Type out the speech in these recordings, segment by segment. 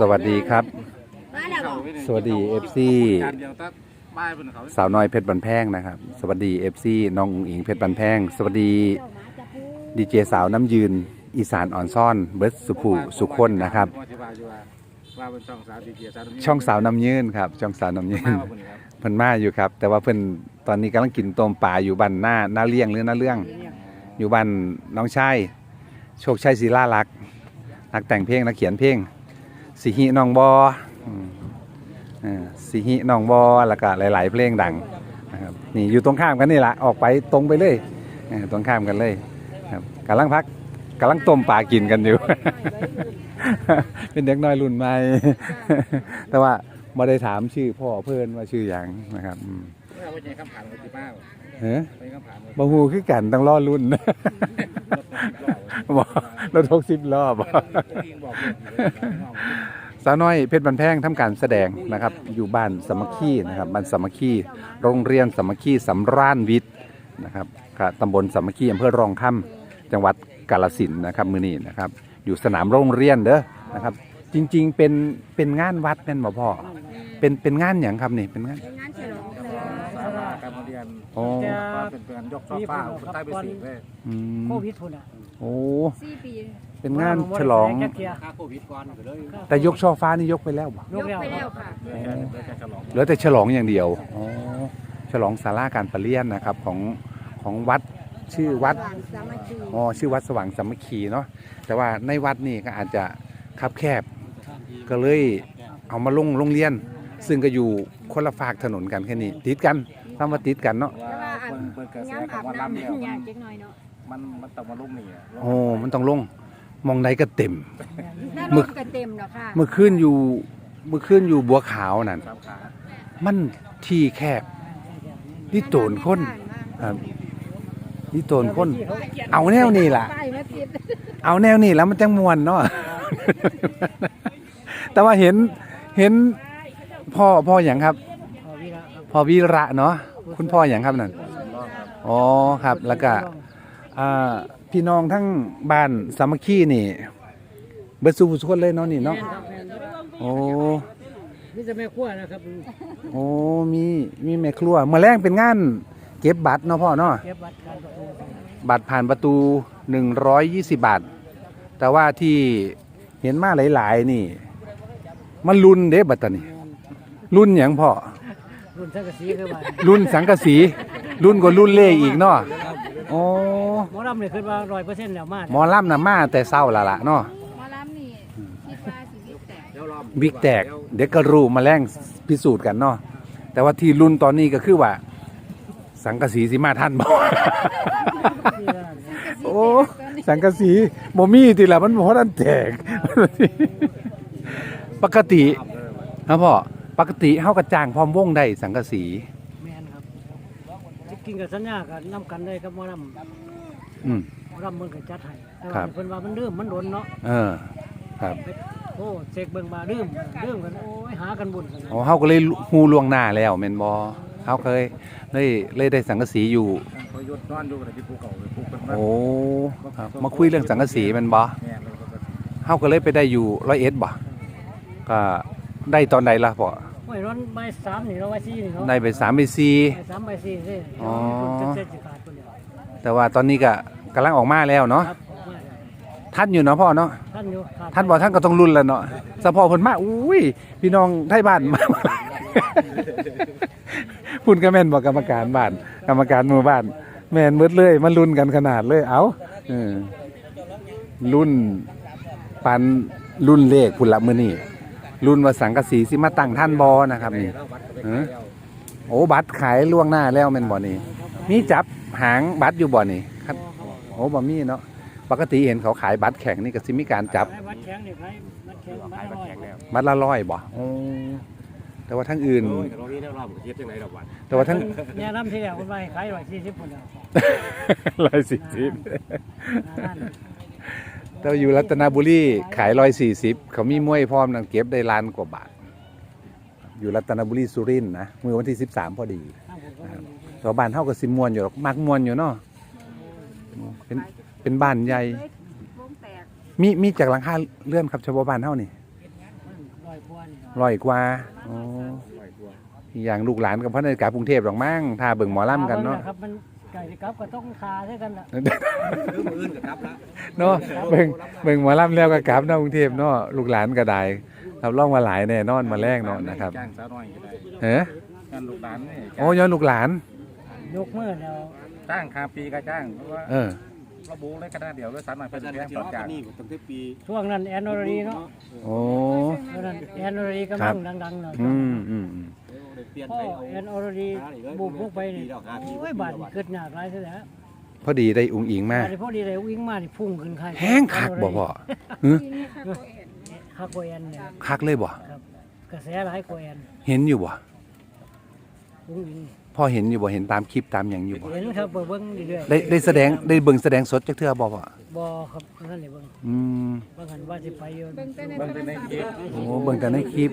สวัสดีครับมาแล้วบอกสวัสดี FC จานเดียวตัดบ้ายเป็นเขาสาวน้อยเพชรบันแพงนะครับ สวัสดี FC น้องอุ๋งอิงเพชรบันแพง สวัสดีดีเจสาวน้ำยืน อีสานอ่อนซ่อนเบิร์ดสุภูสุคนนะครับว่าที่ว่าอยู่ว่าว่าเป็นช่องสาวดีเกียร์สาวน้ำช่องสาวน้ำยืนครับ ช่องสาวน้ำยืมานว่าคนนี้ครับเพิ่นมาอยู่ครับ แต่ว่าเพิ่นตอนนี้กำลังกินต้มปลาอยู่บ้านหน้าหน้าเลี้ยงหรือหน้าเรื่อง อยู่บ้านน้องชายโชคชัยศิลาลักษณ์ นักแต่งเพลงนักเขียนเพลงสิหิน้องบอสิหิน้องบอแล้วก็หลาย ๆ เพลงดังนะครับนี่อยู่ตรงข้ามกันนี่แหละออกไปตรงไปเลยตรงข้ามกันเลยครับกำลังพักกำลังต้มปลากินกันอยู่ เป็นเด็กน้อยรุ่นใหม่แต่ว่าไม่ได้ถามชื่อพ่อเพื่อนว่าชื่ออย่างนะครับ เฮ้บ่ฮูคือกันต้องรอรุ่นบอกรถหกสิบรอบบอกสาวน้อยเพชรบันแพงทำการแสดงนะครับ อยู่บ้านสมัคคีนะครับบ้านสมัคคีโรงเรียนสมัคคีสำราญวิทย์นะครับตำบลสมัคคีอำเภอรองค่ำจังหวัดกาฬสินนะครับมือนี้นะครับ อยู่สนามโรงเรียนเด้อนะครับ จริง ๆ เป็นเป็นงานวัดนั่นบ่พ่อเป็นเป็นงานอย่างครับนี่เป็นงานเป็นงานฉลองเลย การเรีย นโอ้ว่าเป็นการยกช่อฟ้าคนใต้ไปสิเลยอืมโควิดพุ่นอะโอ้สี่ปี เป็นงานฉลอง จักเที่ยค่าโควิดก่อนเลยแต่ยกช่อฟ้านี่ยกไปแล้วบ่ยกไปแล้วค่ะแค่ฉลองเหลือแต่ฉลองอย่างเดียวอ๋อฉลองศาลาการประเรียนนะครับของของวัดชื่อวัดหวานสามัคคีอ๋อชื่อวัดสว่างสามัคคีเนาะแต่ว่าในวัดนี่ก็อาจจะคับแคบ ก็เลยเอามาลงโรงเรียน ซึ่งก็อยู่คนละฝากถนนกันแค่นี้ติดกัน ทำมาติดกันเนาะ แต่ว่าอาบเปิดกระแสย้ำอาบคำว่าล้ำเนี่ยน้ำยากจักหน่อยเนาะมันมันต้องมาลุ่มนี่โอ้ มันต้องลงมองใดก็เต็มถ้ามึลกงก็เต็มเนาะค่ะเมื่อคืนอยู่ เมื่อคืนอยู่บัวขาวนั่น สามขามันที่แคบนี่โตนคนครับนี่โตนคน เอาแนวนี้ล่ะ ป้ายแม่ปิดเอาแนวนี้แล้วมันจังมวนเนาะ แต่ว่าเห็นเห็นพ่อพ่ออย่างครับพอวีระครับพ่อวีระเนาะ คุณพ่ออย่างครับนั่นอ๋อครับแล้วก็อ่าพี่น้องทั้งบ้านสามัคคีนี่ เบิดสู่ทุกคนเลยเนาะนี่เนาะโอ้นี่จะแม่ครัวนะครับโอ้มีมีแม่ครัวเมื่อแรงเป็นงานเก็บบัตรเนาะพ่อเนาะเก็บบัตรการประตูบัตรผ่านประตู 120 บาท แต่ว่าที่เห็นมาหลาย ๆ นี่ มันรุ่นเด้บัตรนี่รุ่นอย่างพ่อ รุ่นสังกะสีคือว่ารุ่นสังกะสี รุ่นกว่ารุ่นเล่อีกเนาะโอ้หมอลำเนี่ยคือว่าร้อยเปอร์เซ็นต์แล้วมาหมอลำน่ะมาแต่เศร้าและละเนาะหมอลำนี่คิดว่าสิวิตแตกเดี๋ยวรอบิ๊กแตก เดี๋ยวก็รู้มาแรงพิสูจน์กันเนาะแต่ว่าที่รุ่นตอนนี้ก็คือว่า สังกะสีสิมาท่านบอกโอ้สังกะสีบ่มีติละมันบ่ทันแตกปกติครับพ่อ ปกติเฮาก็จ้างพร้อมวงได้สังกะสี แมนครับที่กินกับสัญญากันนำกันได้กับหมอลอืมำหมอลำมันก็จัดให้แต่ครัว่าบ เพิ่นว่ามันเริ่มมันโดนเนาะเออ ครับไปโอ้เสกเบิ่งมาเริ่มเริ่มกันโอ้ยหากันบุญกันอ๋อเฮาก็เลยฮู้ล่วงหน้าแล้วแม่นบ่เฮาเคยเลยเลยได้สังกะสีอยู่พอยศนอนอยู่กับที่ภูเขาภูเป็นโอ้ครับมาคุยเรื่องสังกะสีแม่นบ่แม่เราก็เฮาก็เลยไปได้อยู่ร้อยเอ็ดบ่ก็ได้ตอนใดล่ะพ่อ โอ้ยร้อนใบสามนี่เราใบสี่นี่เนาะได้ไป3ไป4ใบสามใบสี่สิอ๋อจะเจ็ดสิบขาดคนเดียวแต่ว่าตอนนี้ก็กำลังออกมาแล้วเนาะครับออกมาแล้วท่านอยู่เนาะพ่อเนาะท่านอยู่ขาดท่านบอกท่านก็ต้องรุ่นแล้วเนาะสะพอเพิ่นมาอุ้ยพี่น้องไทยบ้านมาพุ่นก็แม่นบอกกรรมการบ้าน กรรมการหมู่บ้าน แม่นหมืดเลยมันรุ่นกันขนาดเลยเอาเออรุ่นปันรุ่นเลขพุ่นละมื้อนี้ รุ่นว่าสังกะสีสิมาตั้งท่านบอนะครับนี่เออโอ้บัตรขายล่วงหน้าแล้วแม่นบ่นี่มีจับหางบัตรอยู่บ่นี่ครับโอ้บ่มีเนาะปกติเห็นเขาขายบัตรแข่งนี่ก็สิมีการจับไอ้วัดแข็งนี่ไผวัดแข็งวัดละร้อยมัดละร้อยบ่อ๋อแต่ว่าทั้งอื่นโอ้ยแต่เรานี่ได้รอบเทียบจังไหนดอกวันแต่ว่าทั้งเนี่ยน้ำที่แล้วคนไปขายร้อยสี่สิบคนแล้วร้อยสี่สิบ นั่นแต่ว่าอยู่รัตนบุรีขายร้อยสี่สิบเขามีมวยพร้อมนะเก็บได้ล้านกว่าบาท อยู่รัตนบุรีสุรินทร์นะมือวันที่สิบสามพอดีชาวบ้านเท่ากับสิมวนอยู่หรอกมักมวนอยู่เนาะเป็นเป็นบ้านใหญ่ มีมีจากหลังคาเลื่อนครับชาวบ้านเท่านี่มอยกว่าอยกว่าอ๋ออย่างลูกหลานกับพ่อในกลับกรุงเทพหรอกมั้งถ้าเบิ่งหมอลำกันเนาะ ไก่กับก็ต้องคาใช่กันล่ะคือมืออื่นกับครับละเนาะเบิ่งเบิ่งหมอลำแล้วก็กลับเนาะกรุงเทพเนาะลูกหลานก็ได้รับรองว่าหลายแน่นอนมาแรกเนาะนะครับจ้างสาวน้อยก็ได้เฮ้ยงานลูกหลานนี่โอ้ย้อนลูกหลานยกมือแล้วจ้างคาปีก็จ้างเพราะว่าเออระบุเลยคณะเดียวด้วยสาวน้อยเป็นแจ้งต่อจ้างช่วงนั้นแอนอรดีเนาะโอ้ช่วงนั้นแอนอรดีกำลังดังๆเนาะอืมอืม อืมพ่อแอนอรดีบุกพวกไปนี่โอ้ยบาดเกิดหนักหลายซะแล้วพอดีได้อุงอิงมาบาดพอดีเลยวิ่งมานี่พุ่งขึ้นใครแห้งคักบ่พ่อหึที่นี่ค่ะโคเอ็ดคักกว่าแอนเนี่ยคักเลยบ่ครับกระแสหลายกว่าแอนเห็นอยู่บ่ อุ้งอิง พ่อเห็นอยู่บ่เห็นตามคลิปตามหยังอยู่บ่เห็นครับเบิ่งเรื่อยๆได้ได้แสดงได้เบิ่งแสดงสดจักเทื่อบ่พ่อบ่ครับนั่นเลยเบิ่งอืมบางหันว่าสิไปอยู่เบิ่งแต่ในเบิ่งโทรเป็นในศัพท์คลิปโอ้เบิ่งแต่ในคลิป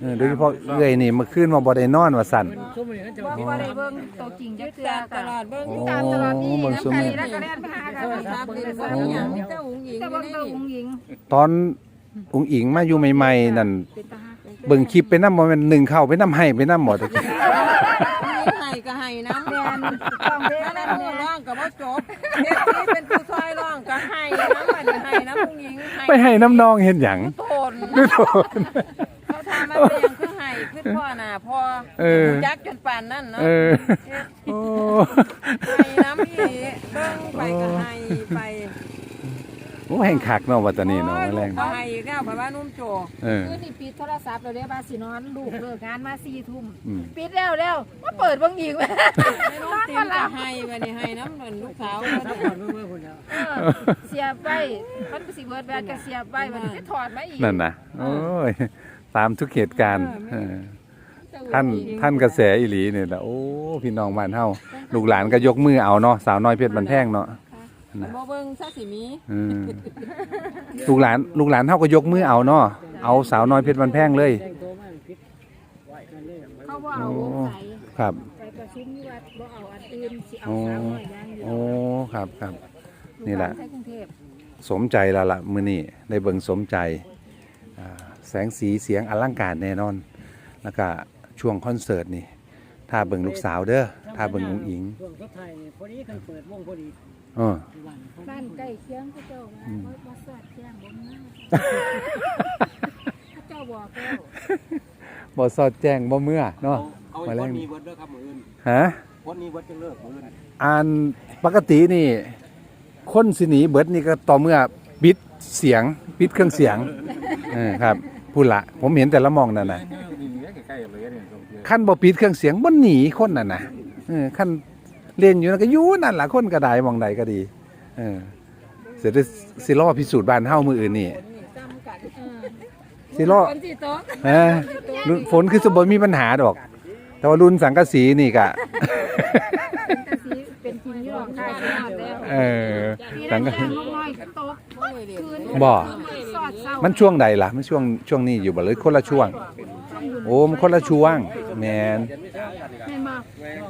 เออโดยเฉพาะเอื้อยนี่เมื่อคืนมาบ่ได้นอนว่าสั่น ซุ่มนี่เขาจะบ่บ่ได้เบิ่งตัวจริงจักเทื่อตลอดเบิ่งโอ้ตามตลอดนี่เบิ่งน้ำซุไก่มื้อแล้วก็แล่นไปหากันโทรศัพท์นี่บ่มีหยังมีแต่หุงหญิงแต่อเบิ่ยู่งในตัวนี่หงหญิงตอนอุงอิงมาอยู่ใหม่ๆนั่นเป็นตาฮักเบิ่งคลิปไปนำบ่แม่นหนึ่งเข้าไปนำให้ไปนำหมดมีให้ ก็ให้น้ำแม่นต้องเพลงนั่นั้นนผู้ร้องก็บ่จบเด็กที่เป็นผู้ช่วยร้องก็ให้น้ำบัดนี้ให้น้ำหุงหญิงให้ไปให้น้ำนองเฮ็ดหยังโทนด้วยโทน เขาทำมาเป็นหยังคือให้คือพ่อน่ะพ่อเออจักจนป่านนั้นเนาะเออโอ้ ให้น้ำอีเบิ่งไปก็ให้ไป โอ้แห่งคักเนาะว่าตอนนี้เนาะโอ้ยแรงก็ให้อีกแล้วเพราะว่านุ่มโจเออ คือนี่ปิดโทรศัพท์แล้วเด้ว่าสินอนลูกเลิกงานมา4ทุ่มอืม ปิดแล้วแล้วมาเปิดเบิ่งอีกแม่ไม่นุ่มตีนก็ให้บัดนี้ให้น้ำเหมือนลูกสาวซัพพอร์ตเบิ่งๆพุ่นแล้วเออเสียบไปมันสิเบิดแบตก็เสียบไปมันสิถอดมาอีกนั่นนะโอ้ยตามทุกเหตุการณ์เออท่านท่านกระแสอีหลีเนี่ยแหละโอ้พี่น้องบ้านเฮาลูกหลานก็ยกมือเอาเนาะสาวน้อยเพชรบันแท่งเนาะ บ่เบิ่งซะสิมีอืมลูกหลานลูกหลานเฮาก็ยกมือเอาเนาะเอาสาวน้อยเพชรบันแท่งเลยแต่งตัวมาผิดกันเลย เขาบ่เอาวงใสครับ ไปประชุมที่วัดบ่เอาอันอื่นสิเอาโอ้สาวน้อยอย่างเดียวโอ้ครับครับ นี่แหละใช้กรุงเทพสมใจแล้วล่ะมื้อนี้ได้เบิ่งสมใจอ่าแสงสีเสียงอลังการแน่นอน แล้วก็ช่วงคอนเสิร์ตนี่ถ้าเบิ่งลูกสาวเด้อถ้าเบิ่งอุ้งอิง ช่วงสุดท้ายนี่พอดีกันเปิดวงพอดี เออที่บ้านเขาบ้านใกล้เคียงเขาเจ้าว่าอืม บ่บ่สอดแจ้งบ่มาเขาเจ้าบอกแล้วบ่สอดแจ้งบ่เมื่อเนาะ เอามาไอ้แล้ควนนี้เบิดเด้อครับมืออื่นฮะคนนี้เบิดจังเลิกมืออื่นอันปกตินี่ คนสิหนีเบิดนี่ก็ต่อเมื่อปิดเสียงปิดเครื่องเสียงเออครับพูดละผมเห็นแต่ละมองนั่นน่ะนี่นี่ใกล้ๆเลยเนี่ยตรงเดียวขั้นบ่ปิดเครื่องเสียงบ่หนีคนนั่นน่ะเออขั้น เล่นอยู่นั่นก็อยู่นั่นล่ะคนก็ได้มองใดก็ดีเออเสร็จแล้วสิรอพิสูจน์บ้านเฮามื้ออื่นนี่จำกันสิรอคนสิโตะเออรุ่นฝนคือสิบ่มีปัญหาดอก แต่ว่ารุ่นสังกะสีนี่ก็เป็นตาสีเป็นจริงอยู่หรอกค่ะสิเอาแล้วเออปีสันั้งนกะแจ้งน้อยๆก็ตกบ่เลยเดี๋ยวคืนบ่ สอดเศร้ามันช่วงใดล่ะ มันช่วงช่วงนี้อยู่บ่เลยคนละช่วง โอ้มันคนละช่วงแมนแ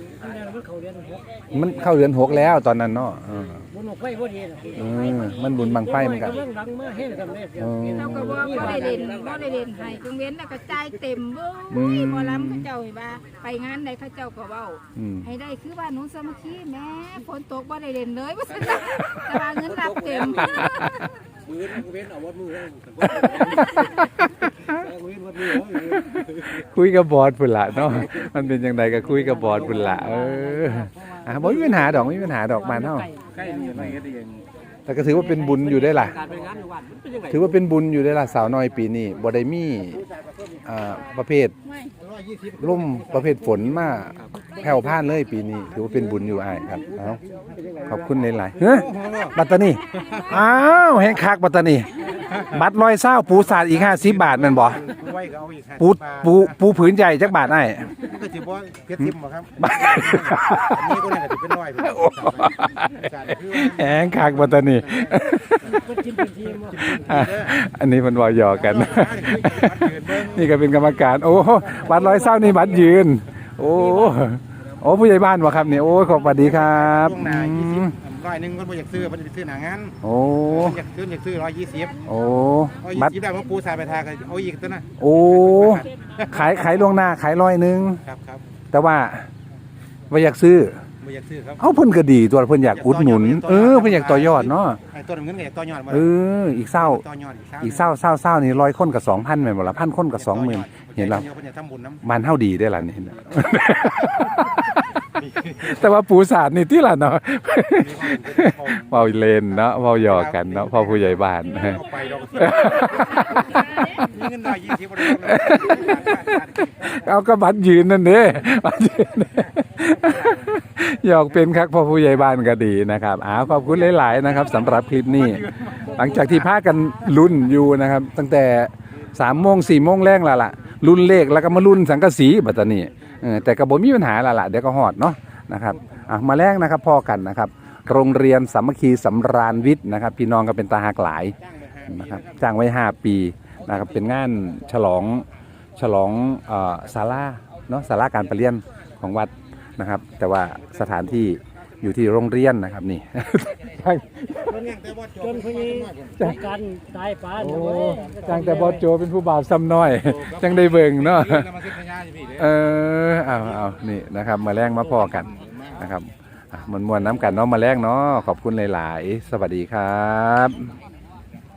ม่นบ่ช่วงอันนั้นมันเขาเรียนหัวมันเข้าเดือนหกแล้วตอนนั้นเนาะเออบุญออกไฟพอดีน่ะเออมันบุญบังไฟเหมือนกันเรื่องดังมากเฮ็ดกันเลยเดี๋ยวอ๋อเห็นเราก็บ่บ่ได้เล่นบ่ได้เล่นให้กังเว้นน่ะกระจายเต็มเบ้อืยม หมอลำเขาเจ้าเห็นว่าไปงานใดเขาเจ้าก็เว้า อืมให้ได้คือว่าหนูสามัคคีแหม่ฝนตกบ่ได้เล่นเลยว่าซั่นน่ะแต่ว่าเงินรับเต็ม มือเว้นเอาวัดมือแล้วคุยกับบอสพุ่นละเนาะมันเป็นยังไงก็คุยกับบอสพุ่นละเอออะบ่มีปัญหาดอกไม่มีปัญหาดอกมาเนาะใกล้นี่หน่อยก็ดีเอง แต่ก็ถือว่าเป็นบุญอยู่ได้ล่ะ การไปงานในวัดมันเป็นยังไงถือว่าเป็นบุญอยู่ได้ล่ะสาวน้อยปีนี้บ่ได้มีอ่าประเภทไม่ล่มประเภทฝนมาแผ่วพร่านเลยปีนี้ ถือว่าเป็นบุญอยู่อ้ายครับเอาขอบคุณหลายๆเฮ้ยบัตตานีอ้าวแห้งคักบัตตานีบัตรลอยเศร้าปูสาดอีก50บาทแม่นบ่ไว้ก็เอาอีกปูปูปูผืนใหญ่จักบาทอ้ายมัน ก็สิบ่เพชรทิมบ่ครับอันนี้ก็น่าจะเป็นร้อยเป็นการคือแห้งคักบัตตานีก็กินเป็นทีมว่าอะอันนี้มันวอยอกัน นี่ก็เป็นกรรมการ โอ้บัตรร้อยเศร้านี่บัตรยืน โอ้โอ้ผู้ใหญ่บ้านวะครับเนี่ยโอ้ขอบสวัสดีครับช่วงหน้าอืม20ร้อยหนึ่งคนบ่อยากซื้อมันจะไปซื้อหนางานโอ้คนอยากซื้ออยากซื้อร้อยยี่สิบโอ้ร้อยยี่บัตรสิบได้มาปูสายไปทาก็เอาอีกตัวนะโอ้ขายขายล่วงหน้าขายร้อยหนึงครับครับ แต่ว่าว่าอยากซื้อบ่อยากซื้อครับเอ้าเพิ่นก็ดีตัวเพิ่นอยากอุดหนุน เออเพิ่นอยากต่อยอดเนาะไอ้ตัวน้ำเงินก็อยากต่อยอดมาเอออีกเศร้าต่อยอดอีกอีกเศร้าเศร้าเศร้านี่ร้อยคนกับสองพันแม่นบ่ละพันคนกับสองหมื่นเห็นแล้วเพิ่นอยากทำบุญน้ำบ้านเฮาดีได้อล่ะนี่ แต่ว่าปูสาดนี่ที่ล่ะเนาะเว้าเล่นเนาะเว้าหยอกกันเนาะพ่อผู้ใหญ่บ้านเอาไปดอกมีเงินร้อยยี่สิบบ่ได้เลยเอาก็บัตรยืนนั่นเด้บัตรยืนหยอกเป็นครับพ่อผู้ใหญ่บ้านก็ดีนะครับอ้าวขอบคุณหลาย ๆ นะครับสำหรับคลิปนี้ หลังจากที่พากันลุ้นอยู่นะครับ ตั้งแต่สามโมงสี่โมงแรงและล่ะลุ้นเลขแล้วก็มาลุ้นสังกะสีบัดตรนี้เออแต่ก็บ่มีปัญหาและล่ะเดี๋ยวก็หอดเนาะ นะครับอะมาแรกนะครับพอกันนะครับ โรงเรียนสามัคคีสำราญวิทย์นะครับ พี่น้องก็เป็นตาหักหลายนะครับจ้างไว้ 5 ปีนะครับเป็นงานฉลองฉลองเอ่อศาลาเนาะศาลาการประเรียนของวัดนะครับ แต่ว่าสถานที่อยู่ที่โรงเรียนนะครับนี่จนคนนี้จัดการตายปลาโอ้จังแต่บอสโจเป็นผู้บ่าวซ้ำน้อย จังได้เบิ่งเนาะเออเอาเอานี่นะครับ มาแรงมาพอกัน นะครับอะมวนน้ำกันเนาะมาแรงเนาะขอบคุณหลาย ๆ สวัสดีครับ